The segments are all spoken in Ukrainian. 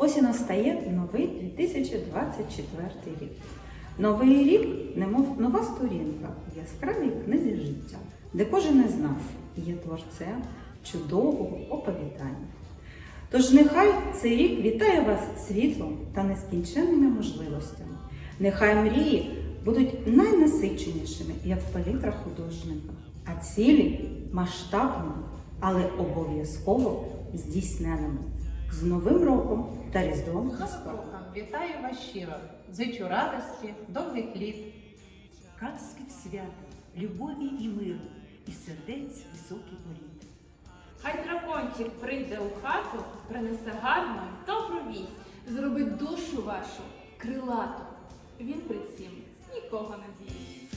Ось і настає новий 2024 рік. Новий рік, немов нова сторінка в яскравій книзі життя, де кожен із нас є творцем чудового оповідання. Тож нехай цей рік вітає вас світлом та нескінченними можливостями. Нехай мрії будуть найнасиченішими, як палітра художника, а цілі масштабними, але обов'язково здійсненими. З Новим роком та Різдвом Христовим! Роком вітаю вас щиро, зичу радості, довгих літ. Казків свят, любові і миру, і сердець високий політ. Хай дракончик прийде у хату, принесе гарну, добру вість, зробить душу вашу крилату. Він при цім нікого не з'їсть.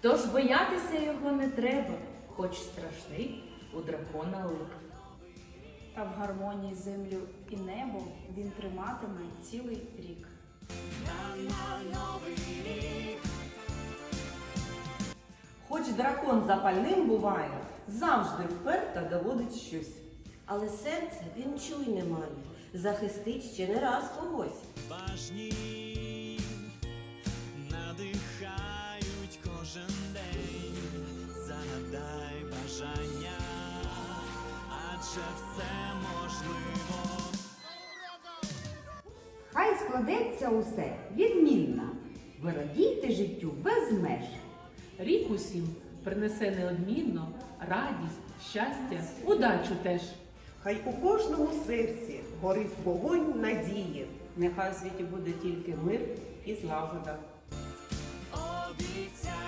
Тож боятися його не треба, хоч страшний у дракона лик. Та в гармонії землю і небо він триматиме цілий рік. Хоч дракон запальним буває, завжди вперто доводить щось. Але серце він чуйне має, захистить ще не раз когось. Важні складеться усе відмінно, ви радійте життю без меж. Рік усім принесе неодмінно радість, щастя, удачу теж. Хай у кожному серці горить вогонь надії. Нехай в світі буде тільки мир і злагода. Обіцяю.